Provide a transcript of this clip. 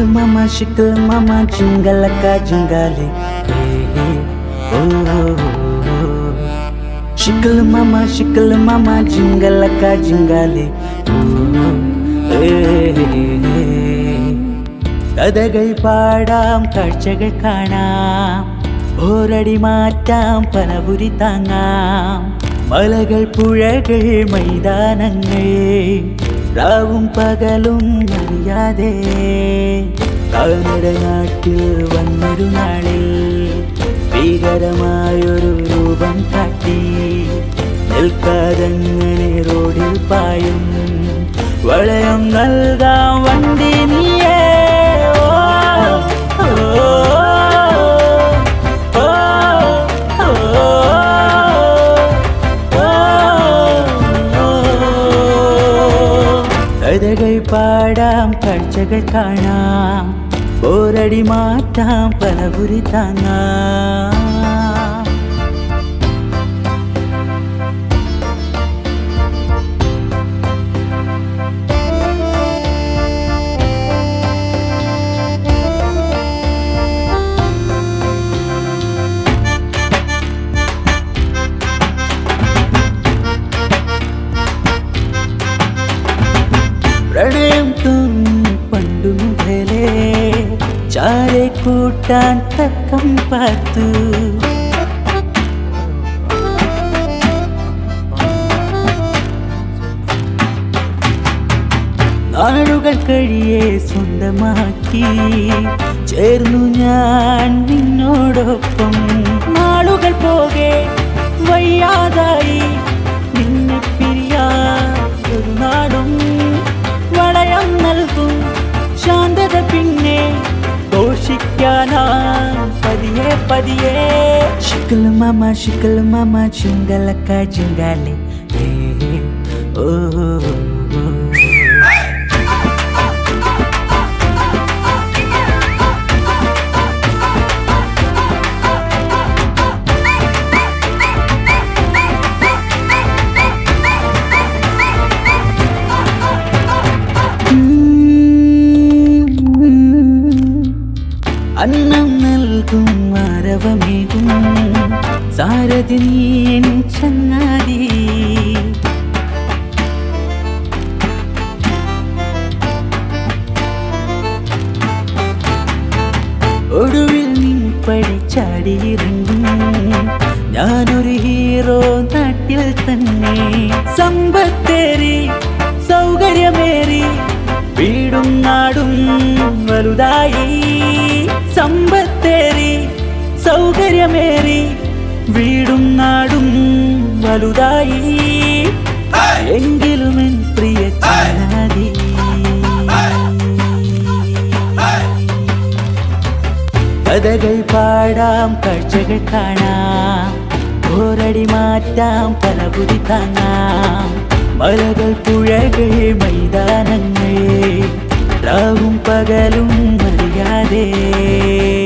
சிக்கல் மாமா சிக்கல் மாமா ஜிங்கல் அக்கா ஜிங்காலே சிக்கல் மாமா சிக்கல் மாமா ஜிங்கல் அக்கா ஜிங்காலே கதைகள் பாடாம் காட்சிகள் காணாம். போரடி மாற்றாம் பனபுரி தாங்காம். மலகள் புழகள் மைதானங்கள். രാവും പകലും അറിയാതെ അവരുടെ നാട്ടിൽ വന്നൊരു നാളിൽ ഭീകരമായൊരു രൂപം കാട്ടി. നിൽക്കാതങ്ങനെ റോഡിൽ പായും. വളയം നൽകാം വണ്ടി നീയേ ഓ. കഥകൾ പാടാം കാഴ്ചകൾ കാണാം പോരടി മാറ്റാം പലപുരി ചാരെ കൂട്ടാൻ തക്കം പത്തു. നാളുകൾ കഴിയെ സ്വന്തമാക്കി. ചേർന്നു ഞാൻ നിന്നോടൊപ്പം. നാളുകൾ പോകെ വയ്യാതായി. शिक्ल मिकल मुङ्गल कुङ्गी ओ അന്നം നൽകും മരവമേകും സാരഥി നീൻ ചങ്ങാതി. ഒടുവിൽ നീ പഠിച്ചാടിയിറങ്ങും ഞാനൊരു ഹീറോ നാട്ടിൽ തന്നെ. സമ്പത്തേറി സൗകര്യമേറി വീടും നാടും വലുതായി. സമ്പത്തേറി സൗകര്യമേറി വീടും നാടും വലുതായി. എങ്കിലും എൻ പ്രിയ കഥകൾ പാടാം കാഴ്ചകൾ കാണാം. ഓരടി മാറ്റാം പലപുരി താങ്ങാം. മലകൾ പുഴകൾ മൈതാനങ്ങൾ. രാവും പകലും അറിയാതെ